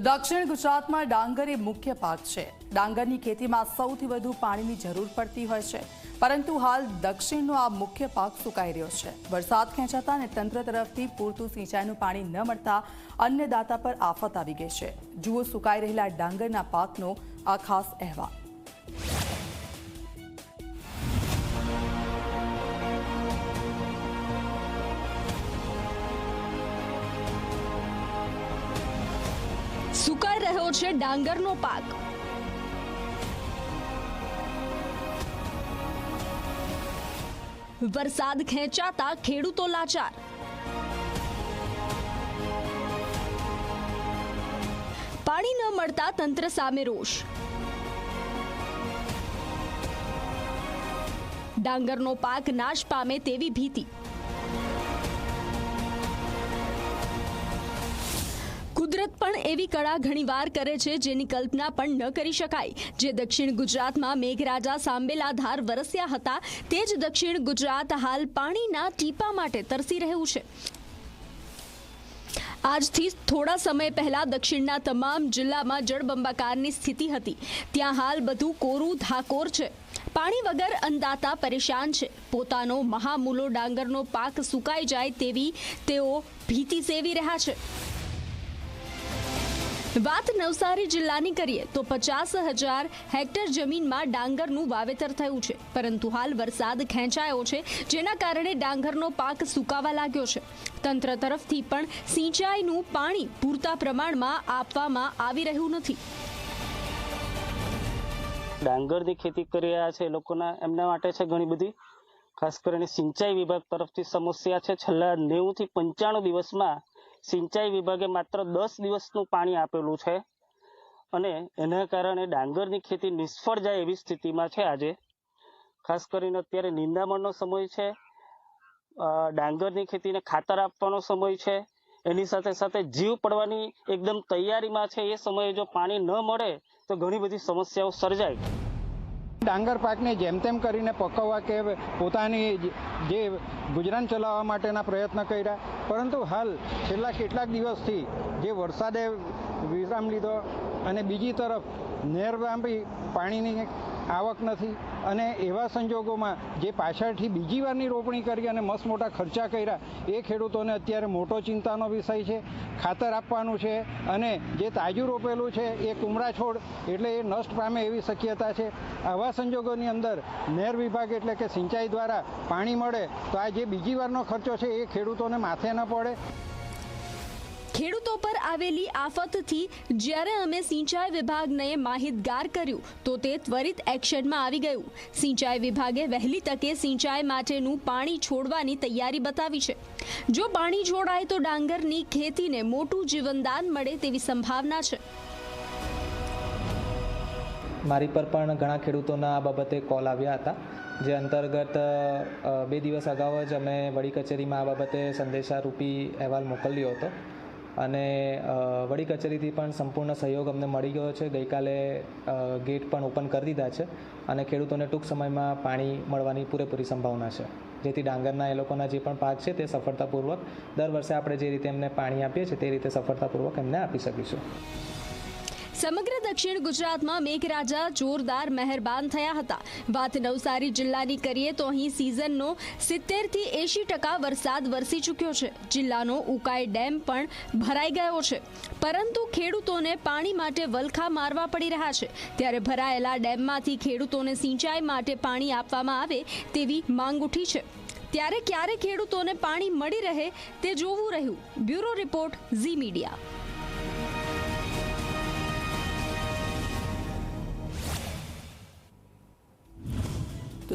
દક્ષિણ ગુજરાતમાં ડાંગર એ મુખ્ય પાક છે. ડાંગરની ખેતીમાં સૌથી વધુ પાણીની જરૂર પડતી હોય છે. પરંતુ હાલ દક્ષિણનો આ મુખ્ય પાક સુકાઈ રહ્યો છે. વરસાદ ખેંચાતા અને તંત્ર તરફથી પૂરતું સિંચાઈનું પાણી ન મળતા અન્નદાતા પર આફત આવી ગઈ છે. જુઓ સુકાઈ રહેલા ડાંગરના પાકનો આ ખાસ અહેવાલ. છે ડાંગરનો પાક. વરસાદ ખેંચાતા ખેડૂતો લાચાર. પાણી ન મળતા તંત્ર સામે રોષ. ડાંગરનો પાક નાશ પામે તેવી ભીતિ. કુદરત પણ એવી કળા ઘણીવાર કરે છે જેની કલ્પના પણ ન કરી શકાય. જે દક્ષિણ ગુજરાતમાં મેઘરાજા સાંબેલાધાર વરસ્યા હતા, તે જ દક્ષિણ ગુજરાત હાલ પાણીના ટીપા માટે તરસી રહ્યું છે. આજથી થોડા સમય પહેલા દક્ષિણના તમામ જિલ્લામાં જળબંબાકારની સ્થિતિ હતી. ત્યાં હાલ બધું કોરું ધાકોર છે. પાણી વગર અંદાતા પરેશાન છે. પોતાનો મહામૂલો ડાંગરનો પાક સુકાઈ જાય તેવી તેઓ ભીતિ સેવી રહ્યા છે. વાત નવસારી જિલ્લાની કરીએ તો પચાસ હજાર હેક્ટર જમીનમાં ડાંગરનું વાવેતર થયું છે. પરંતુ હાલ વરસાદ ખેંચાયો છે, જેના કારણે ડાંગરનો પાક સુકાવા લાગ્યો છે. તંત્ર તરફથી પણ સિંચાઈનું પાણી પૂરતા પ્રમાણમાં આપવામાં આવી રહ્યું નથી. ડાંગરની ખેતી કરી રહ્યા છે લોકોના એમના માટે છે ઘણી બધી. ખાસ કરીને સિંચાઈ વિભાગ તરફથી સમસ્યા છે. છેલ્લા નેવું થી પંચાણું દિવસમાં સિંચાઈ વિભાગે માત્ર દસ દિવસનું પાણી આપેલું છે અને એના કારણે ડાંગરની ખેતી નિષ્ફળ જાય એવી સ્થિતિમાં છે આજે. ખાસ કરીને અત્યારે નિંદામણનો સમય છે ડાંગરની ખેતીને ખાતર આપવાનો સમય છે, એની સાથે સાથે જીવ પડવાની એકદમ તૈયારીમાં છે એ સમયે જો પાણી ન મળે તો ઘણી બધી સમસ્યાઓ સર્જાય. ડાંગર પાકને જેમ તેમ કરીને પકવવા કે પોતાની જે ગુજરાન ચલાવવા માટેના પ્રયત્ન કર્યા. પરંતુ હાલ છેલ્લા કેટલાક દિવસથી જે વરસાદે વિરામ લીધો અને બીજી તરફ નહેર બી પાણીની આવક નથી. અને એવા સંજોગોમાં જે પાછળથી બીજી વારની રોપણી કરી અને મસ્ત મોટા ખર્ચા કર્યા, એ ખેડૂતોને અત્યારે મોટો ચિંતાનો વિષય છે. ખાતર આપવાનું છે અને જે તાજું રોપેલું છે એ કુમળા છોડ, એટલે એ નષ્ટ પામે એવી શક્યતા છે. આવા સંજોગોની અંદર નહેર વિભાગ એટલે કે સિંચાઈ દ્વારા પાણી મળે, તો આ જે બીજી વારનો ખર્ચો છે એ ખેડૂતોને માથે ન પડે. ખેડૂતો પર આવેલી આફતથી જ્યારે અમે સિંચાઈ વિભાગને માહિતગાર કર્યું, તો તે ત્વરિત એક્શનમાં આવી ગયું. સિંચાઈ વિભાગે વહેલી તકે સિંચાઈ માટેનું પાણી છોડવાની તૈયારી બતાવી છે. જો પાણી છોડાય તો ડાંગરની ખેતીને મોટું જીવનદાન મળે તેવી સંભાવના છે. મારી પર પણ ઘણા ખેડૂતોના આ બાબતે કોલ આવ્યા હતા. જે અંતર્ગત બે દિવસ અગાઉ જ અમે વડી કચેરીમાં આ બાબતે સંદેશારૂપી અહેવાલ મોકલ્યો હતો. અને વડી કચેરીથી પણ સંપૂર્ણ સહયોગ અમને મળી ગયો છે. ગઈકાલે ગેટ પણ ઓપન કરી દીધા છે અને ખેડૂતોને ટૂંક સમયમાં પાણી મળવાની પૂરેપૂરી સંભાવના છે. જેથી ડાંગરના એ લોકોના જે પણ પાક છે તે સફળતાપૂર્વક, દર વર્ષે આપણે જે રીતે એમને પાણી આપીએ છીએ તે રીતે સફળતાપૂર્વક એમને આપી શકીશું. સમગ્ર દક્ષિણ ગુજરાતમાં મેઘરાજા જોરદાર મહેરબાન થયા હતા. વાત નવસારી જિલ્લાની કરીએ તો અહીં સિઝનનો સિત્તેરથી એંશી ટકા વરસાદ વરસી ચૂક્યો છે. જિલ્લાનો ઉકાઈ ડેમ પણ ભરાઈ ગયો છે. પરંતુ ખેડૂતોને પાણી માટે વલખા મારવા પડી રહ્યા છે. ત્યારે ભરાયેલા ડેમમાંથી ખેડૂતોને સિંચાઈ માટે પાણી આપવામાં આવે તેવી માંગ ઉઠી છે. ત્યારે ક્યારે ખેડૂતોને પાણી મળી રહે તે જોવું રહ્યું. Bureau report Zee media.